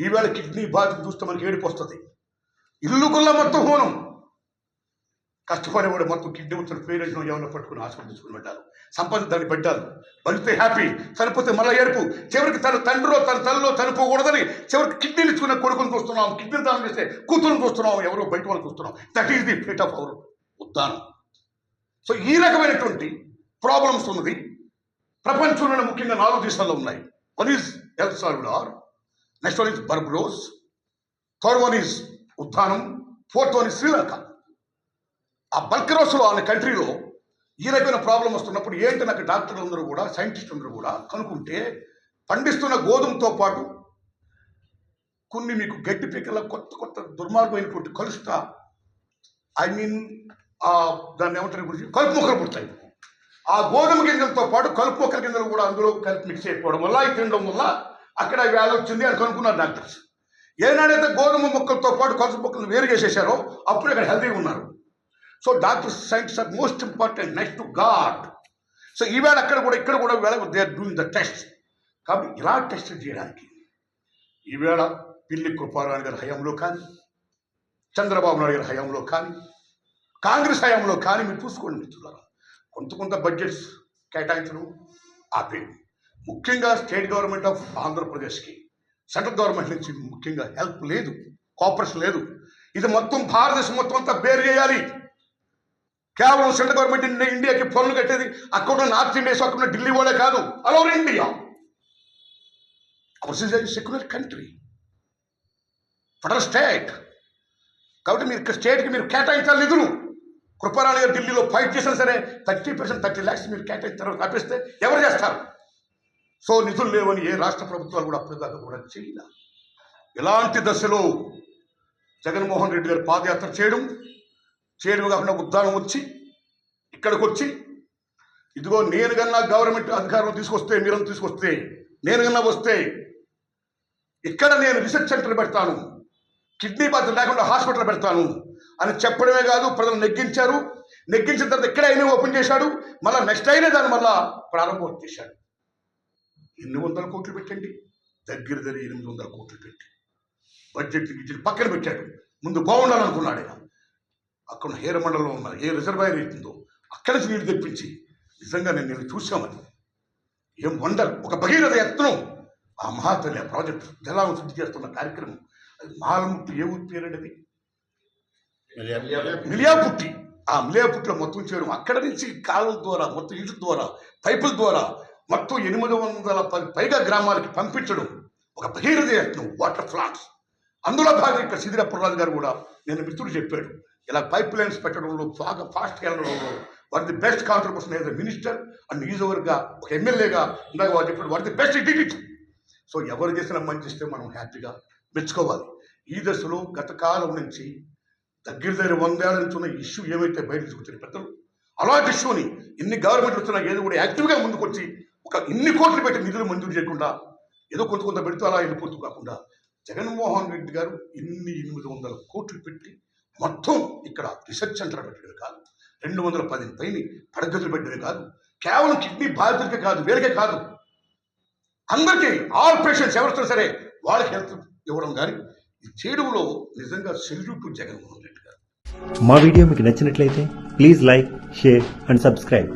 ఈవేళ కిడ్నీ బాధిత చూస్తే మనకి ఏడుపు వస్తుంది. ఇల్లు గుల్ల మొత్తం హోనం. కష్టపడేవాడు మొత్తం కిడ్నీ వచ్చిన పేరెంట్ను ఏమైనా పట్టుకుని ఆసుపత్రి తీసుకుని పెట్టాలి సంపాదించి దాన్ని పెట్టాలి. బలితే హ్యాపీ చనిపోతే మళ్ళీ ఏడుపు. చివరికి తన తండ్రిలో తన తల్లిలో చనిపోకూడదని చివరికి కిడ్నీలు ఇచ్చుకునే కొడుకుని చూస్తున్నాం కిడ్నీ దానం చేస్తే కూతురుని చూస్తున్నాం ఎవరో బయట వాళ్ళు చూస్తున్నాం. That is the fate of our Uddanam. So ఈ రకమైనటువంటి ప్రాబ్లమ్స్ ఉన్నది ప్రపంచంలోనే ముఖ్యంగా నాలుగు దేశాల్లో ఉన్నాయి. One is El Salvador next one is Barbados third one is Uddanam fourth one is Sri Lanka ఆ బల్కరోస్లో అనే కంట్రీలో ఈ రకమైన ప్రాబ్లం వస్తున్నప్పుడు ఏంటి నాకు డాక్టర్లు అందరూ కూడా సైంటిస్టులు అందరూ కూడా కనుక్కుంటే పండిస్తున్న గోధుమతో పాటు కొన్ని మీకు గడ్డి పీకల కొత్త కొత్త దుర్మార్గమైనటువంటి కలుస్తా ఐ మీన్ దాన్ని ఏమంటారు గురించి కలుపు మొక్కలు పుడతాయి. ఆ గోధుమ గింజలతో పాటు కలుపు మొక్కల గింజలు కూడా అందులో కలిపి మిక్స్ అయిపోవడం వల్ల ఇది తినడం వల్ల అక్కడ వ్యాధి వచ్చింది అని కనుక్కున్నారు డాక్టర్స్. ఏనాడైతే గోధుమ మొక్కలతో పాటు కొలస మొక్కలను వేరు చేసేసారో అప్పుడు ఇక్కడ హెల్తీగా ఉన్నారు. So doctors science are most important next to God. So ఈవేళ అక్కడ కూడా ఇక్కడ కూడా వేళ they are doing the test. కాబట్టి ఇలా టెస్ట్ చేయడానికి. ఈవేళ పిల్లి కృపారాణి గారి హయాంలో కానీ చంద్రబాబు నాయుడు గారి హయాంలో కానీ కాంగ్రెస్ హయాంలో కానీ మీరు చూసుకోండి మిత్రులారా. కొంత కొంత బడ్జెట్స్ కేటాయించడం ఆపేయండి. ముఖ్యంగా స్టేట్ గవర్నమెంట్ ఆఫ్ ఆంధ్రప్రదేశ్కి సెంట్రల్ గవర్నమెంట్ నుంచి ముఖ్యంగా హెల్ప్ లేదు కోఆపరేషన్ లేదు. ఇది మొత్తం భారతదేశం మొత్తం అంతా బేర్ చేయాలి. కేవలం సెంట్రల్ గవర్నమెంట్ ఇండియాకి పనులు కట్టేది అక్కడ ఉన్న నార్త్ ఇండియా అక్కడ ఉన్న ఢిల్లీ వాళ్ళే కాదు all over India. Is secular country federal state కాబట్టి మీరు స్టేట్కి మీరు కేటాయించాలి నిధులు. కృపారాణి గారు ఢిల్లీలో ఫైట్ చేసినా సరే థర్టీ పర్సెంట్ థర్టీ ల్యాక్స్ మీరు కేటాయిస్తారు తప్పిస్తే ఎవరు చేస్తారు? సో నిధులు లేవని ఏ రాష్ట్ర ప్రభుత్వాలు కూడా అప్పటిదాకా కూడా చేయాల. ఎలాంటి దశలో జగన్మోహన్ రెడ్డి గారు పాదయాత్ర చేయడం చేయడం కాకుండా ఉద్దానం వచ్చి ఇక్కడికి వచ్చి ఇదిగో నేను కన్నా గవర్నమెంట్ అధికారులు తీసుకొస్తే మీరంతా తీసుకొస్తే నేను కన్నా వస్తే ఇక్కడ నేను రీసెర్చ్ సెంటర్ పెడతాను కిడ్నీ బాధ లేకుండా హాస్పిటల్ పెడతాను అని చెప్పడమే కాదు ప్రజలు నెగ్గించారు. నెగ్గించిన తర్వాత ఎక్కడ అయినా ఓపెన్ చేశాడు. మళ్ళీ నెక్స్ట్ అయినా దాన్ని మళ్ళా ప్రారంభం చేశాడు. ఎన్ని వందల కోట్లు పెట్టండి? దగ్గర దగ్గర ఎనిమిది వందల కోట్లు పెట్టి బడ్జెట్ గిడ్జెట్ పక్కన పెట్టాడు. ముందు బాగుండాలనుకున్నాడు ఆయన అక్కడ హేర మండలంలో ఉన్న ఏ రిజర్వాయర్ అవుతుందో అక్కడి నుంచి నీళ్ళు తెప్పించి నిజంగా నేను నేను చూసామని ఏం వండర్. ఒక భగీరథ యత్నం. ఆ మహాతల్లి ఆ ప్రాజెక్ట్ జలాలను శుద్ధి చేస్తున్న కార్యక్రమం. అది మాలముట్టి ఏ అది మిలియాపుట్టి. ఆ మిలియాపుట్టిలో మొత్తం చేయడం అక్కడ నుంచి కాలువల ద్వారా మొత్తం ఇళ్ళ ద్వారా పైపుల ద్వారా మొత్తం ఎనిమిది వందల పది పైగా గ్రామాలకి పంపించడం ఒక భగీరథ యత్నం వాటర్ ప్లాంట్స్. అందులో భాగంగా ఇక్కడ ప్రహ్లాద్ గారు కూడా నేను మిత్రుడు చెప్పాడు. ఇలా పైప్ లైన్స్ పెట్టడంలో బాగా ఫాస్ట్గా వెళ్ళడంలో వారి ది బెస్ట్ కాంట్రిబ్యూషన్ ఏదో మినిస్టర్ అండ్ నియోజకవర్గ ఒక ఎమ్మెల్యేగా ఇందాక వారు చెప్పాడు వారి the best it it so ఎవరు చేసిన మంచి ఇస్తే మనం హ్యాపీగా మెచ్చుకోవాలి. ఈ దశలో గత కాలం నుంచి దగ్గర దగ్గర వందేళ్ళ నుంచి ఉన్న ఇష్యూ ఏమైతే బయట తీసుకొచ్చిన పెద్దలు అలాంటి ఇష్యూని ఎన్ని గవర్నమెంట్ వచ్చినా ఏదో కూడా యాక్టివ్గా ముందుకొచ్చి వచ్చి ఇన్ని కోట్లు పెట్టి నిధులు మంజూరు చేయకుండా ఏదో కొంత కొంత పెడుతూ అలా వెళ్ళిపోతూ కాకుండా జగన్మోహన్ రెడ్డి గారు ఇన్ని ఎనిమిది వందల కోట్లు పెట్టి మొత్తం ఇక్కడ రీసెర్చ్ సెంటర్ పెట్టడమే కాదు రెండు వందల పది పైన పడగతులు పెట్టడమే కాదు కేవలం కిడ్నీ బాధితులకే కాదు వేరేకే కాదు. అందరికీ ఆల్ పేషెంట్స్ ఎవరితో సరే వాళ్ళకి హెల్త్ ఇవ్వడం కానీ ఈ చేయడంలో నిజంగా సెల్యూట్ జగన్మోహన్ రెడ్డి గారు. మా వీడియో మీకు నచ్చినట్లయితే please like share and subscribe.